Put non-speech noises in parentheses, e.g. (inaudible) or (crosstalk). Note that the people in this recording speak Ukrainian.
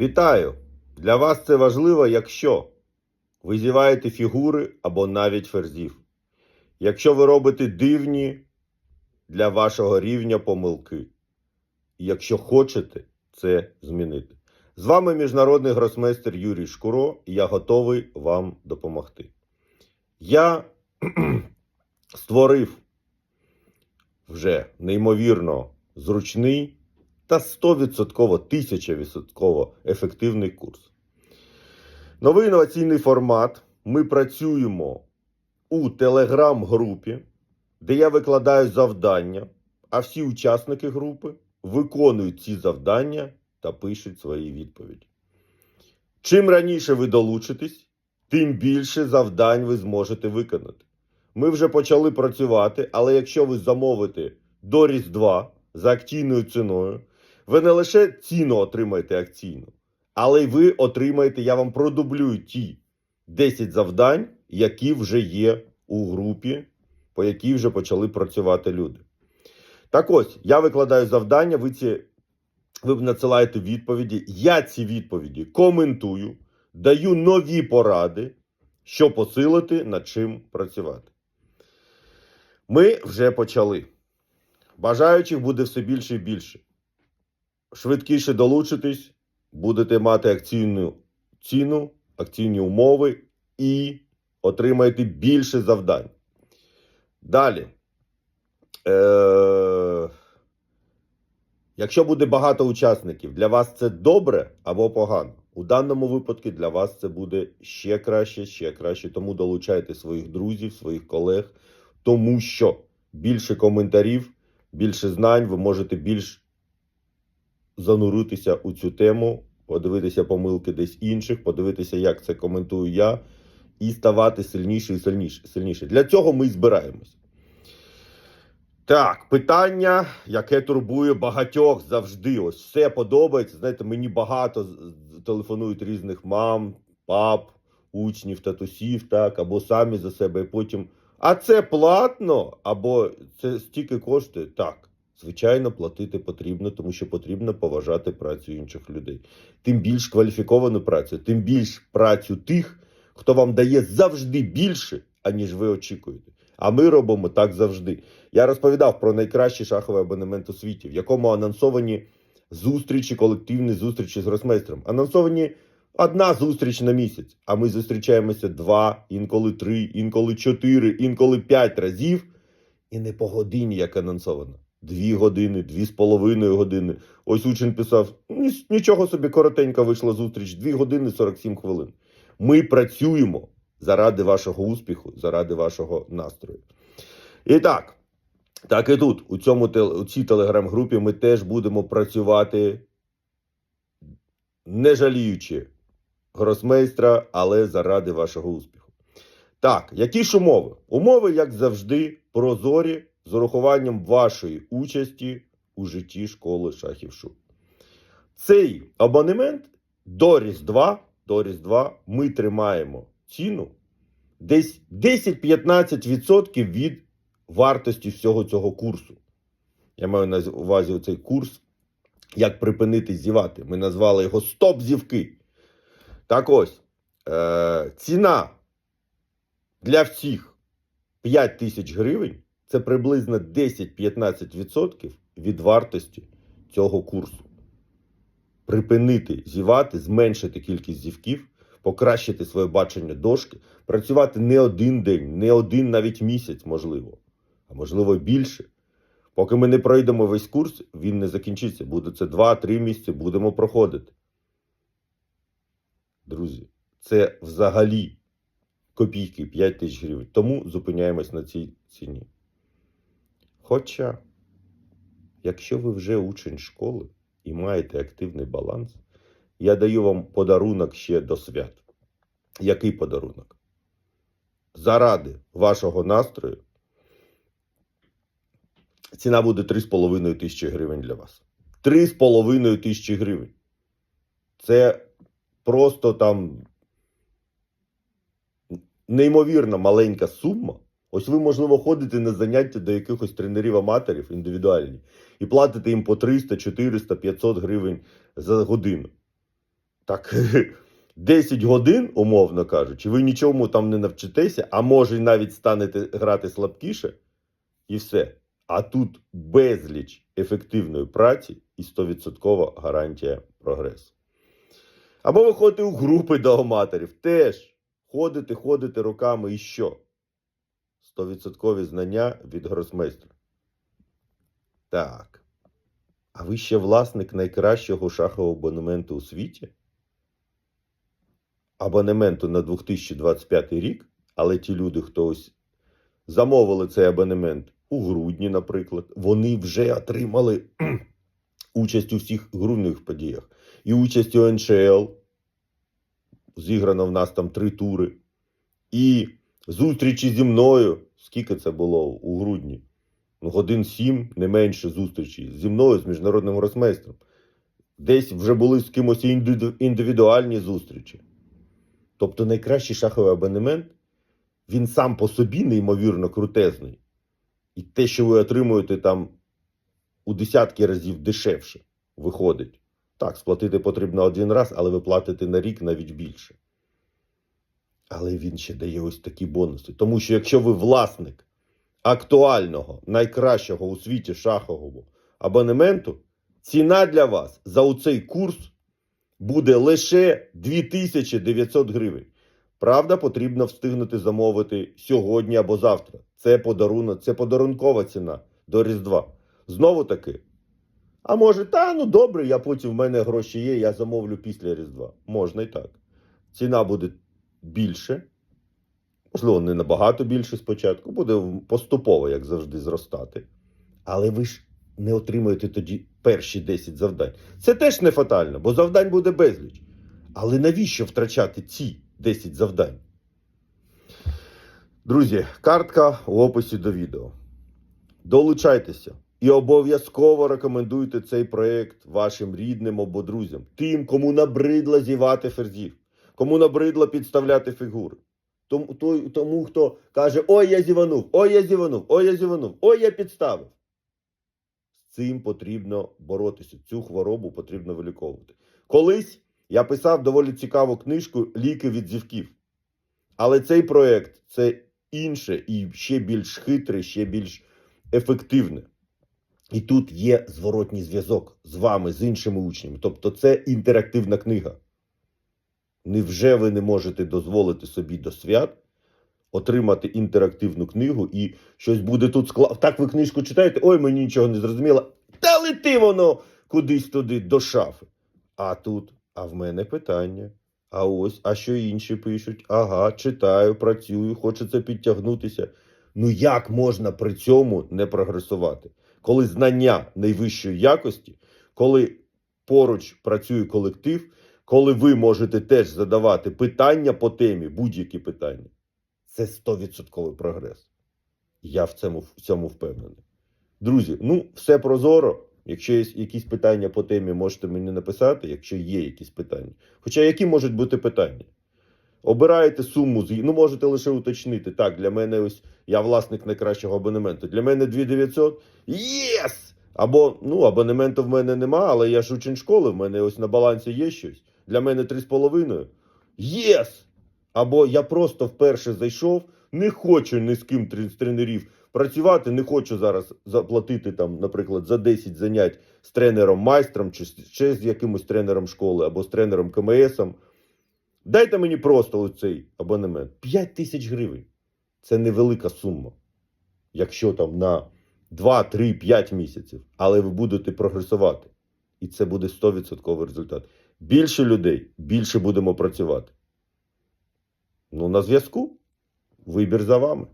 Вітаю! Для вас це важливо, якщо ви зіваєте фігури або навіть ферзів. Якщо ви робите дивні для вашого рівня помилки. І якщо хочете це змінити. З вами міжнародний гросмейстер Юрій Шкуро, і я готовий вам допомогти. Я (clears throat) створив вже неймовірно зручний та 100% 1000% ефективний курс. Новий інноваційний формат. Ми працюємо у телеграм-групі, де я викладаю завдання, а всі учасники групи виконують ці завдання та пишуть свої відповіді. Чим раніше ви долучитесь, тим більше завдань ви зможете виконати. Ми вже почали працювати, але якщо ви замовите до Різдва за акційною ціною, ви не лише ціну отримаєте акційну, але й ви отримаєте, я вам продублюю ті 10 завдань, які вже є у групі, по якій вже почали працювати люди. Так ось, я викладаю завдання, ви ці ви надсилаєте відповіді. Я ці відповіді коментую, даю нові поради, що посилити, над чим працювати. Ми вже почали. Бажаючих буде все більше і більше. Швидкіше долучитись, будете мати акційну ціну, акційні умови і отримаєте більше завдань. Далі. Е- Якщо буде багато учасників, для вас це добре або погано. У даному випадку для вас це буде ще краще, ще краще. Тому долучайте своїх друзів, своїх колег, тому що більше коментарів, більше знань, ви можете більш зануритися у цю тему, подивитися помилки десь інших, подивитися, як це коментую я, і ставати сильніше і сильніше. сильніше. Для цього ми і збираємось. Так, питання, яке турбує багатьох завжди. Ось все подобається. Знаєте, мені багато телефонують різних мам, пап, учнів, татусів, так, або самі за себе, і потім. А це платно, або це стільки коштує? Так. Звичайно, платити потрібно, тому що потрібно поважати працю інших людей. Тим більш кваліфіковану працю, тим більш працю тих, хто вам дає завжди більше, аніж ви очікуєте. А ми робимо так завжди. Я розповідав про найкращий шаховий абонемент у світі, в якому анонсовані зустрічі, колективні зустрічі з гросмейстером. Анонсовані одна зустріч на місяць, а ми зустрічаємося два, інколи три, інколи чотири, інколи п'ять разів. І не по годині, як анонсовано. Дві години, дві з половиною години. Ось учень писав: нічого собі коротенька вийшла зустріч, дві години 47 хвилин. Ми працюємо заради вашого успіху, заради вашого настрою. І так, так і тут, у, цьому, у цій телеграм-групі ми теж будемо працювати, не жаліючи гросмейстра, але заради вашого успіху. Так, які ж умови? Умови, як завжди, прозорі з урахуванням вашої участі у житті школи шахів шу. Цей абонемент до Різдва, до Різдва ми тримаємо ціну десь 10-15% від вартості всього цього курсу. Я маю на увазі цей курс, як припинити зівати. Ми назвали його Стоп зівки. Так ось, е, ціна для всіх 5 тисяч гривень це приблизно 10-15% від вартості цього курсу. Припинити зівати, зменшити кількість зівків, покращити своє бачення дошки, працювати не один день, не один навіть місяць, можливо, а можливо більше. Поки ми не пройдемо весь курс, він не закінчиться. Буде це 2-3 місяці, будемо проходити. Друзі, це взагалі копійки 5 тисяч гривень. Тому зупиняємось на цій ціні. Хоча, якщо ви вже учень школи і маєте активний баланс, я даю вам подарунок ще до свят. Який подарунок? Заради вашого настрою ціна буде 3,5 тисячі гривень для вас. 3,5 тисячі гривень. Це просто там неймовірно маленька сума. Ось ви, можливо, ходите на заняття до якихось тренерів-аматорів індивідуальні і платите їм по 300, 400, 500 гривень за годину. так (laughs) 10 годин, умовно кажучи, ви нічому там не навчитеся, а може навіть станете грати слабкіше, і все. А тут безліч ефективної праці і 100% гарантія прогресу. Або ви ходите у групи до аматорів, теж ходите, ходите роками і що? 100% знання від гросмейстра. Так. А ви ще власник найкращого шахового абонементу у світі? Абонементу на 2025 рік, але ті люди, хто ось замовили цей абонемент у грудні, наприклад, вони вже отримали (clears throat) участь у всіх грудних подіях. І участь у НШЛ. Зіграно в нас там три тури. І зустрічі зі мною. Скільки це було у грудні? Ну, годин сім, не менше зустрічі зі мною, з міжнародним гросмейстром. Десь вже були з кимось індивідуальні зустрічі. Тобто найкращий шаховий абонемент, він сам по собі неймовірно крутезний. І те, що ви отримуєте там у десятки разів дешевше, виходить. Так, сплатити потрібно один раз, але ви платите на рік навіть більше. Але він ще дає ось такі бонуси. Тому що якщо ви власник актуального, найкращого у світі шахового абонементу, ціна для вас за оцей курс буде лише 2900 гривень. Правда, потрібно встигнути замовити сьогодні або завтра. Це подарунок, це подарункова ціна до Різдва. Знову таки. А може, та ну добре, я потім в мене гроші є, я замовлю після Різдва. Можна і так. Ціна буде більше. Можливо, не набагато більше спочатку, буде поступово, як завжди, зростати. Але ви ж не отримуєте тоді перші 10 завдань. Це теж не фатально, бо завдань буде безліч. Але навіщо втрачати ці 10 завдань? Друзі, картка в описі до відео. Долучайтеся і обов'язково рекомендуйте цей проєкт вашим рідним або друзям, тим, кому набридло зівати ферзів, кому набридло підставляти фігури. Тому, той, тому хто каже: Ой, я зіванув, ой, я зіванув, ой, я зіванув, ой, я підставив. З цим потрібно боротися. Цю хворобу потрібно виліковувати. Колись я писав доволі цікаву книжку Ліки від зівків. Але цей проект це інше і ще більш хитре, ще більш ефективне. І тут є зворотній зв'язок з вами, з іншими учнями. Тобто це інтерактивна книга. Невже ви не можете дозволити собі до свят отримати інтерактивну книгу і щось буде тут складно. Так ви книжку читаєте, ой, мені нічого не зрозуміло. Та лети воно кудись туди, до шафи. А тут, а в мене питання. А ось, а що інші пишуть? Ага, читаю, працюю, хочеться підтягнутися. Ну як можна при цьому не прогресувати? Коли знання найвищої якості, коли поруч працює колектив, коли ви можете теж задавати питання по темі, будь-які питання, це 100% прогрес. Я в цьому, в цьому впевнений. Друзі, ну, все прозоро. Якщо є якісь питання по темі, можете мені написати, якщо є якісь питання. Хоча які можуть бути питання? Обираєте суму, ну можете лише уточнити. Так, для мене ось я власник найкращого абонементу. Для мене 2900. Єс! Або ну, абонементу в мене нема, але я ж учень школи, в мене ось на балансі є щось. Для мене 3,5. Єс! Або я просто вперше зайшов, не хочу ні з ким з тренерів працювати, не хочу зараз заплатити там, наприклад, за 10 занять з тренером майстром чи ще з якимось тренером школи або з тренером КМСом. Дайте мені просто цей абонемент. 5 тисяч гривень. Це невелика сума. Якщо там на 2, 3, 5 місяців. Але ви будете прогресувати. І це буде 100% результат. Більше людей, більше будемо працювати. Ну, на зв'язку. Вибір за вами.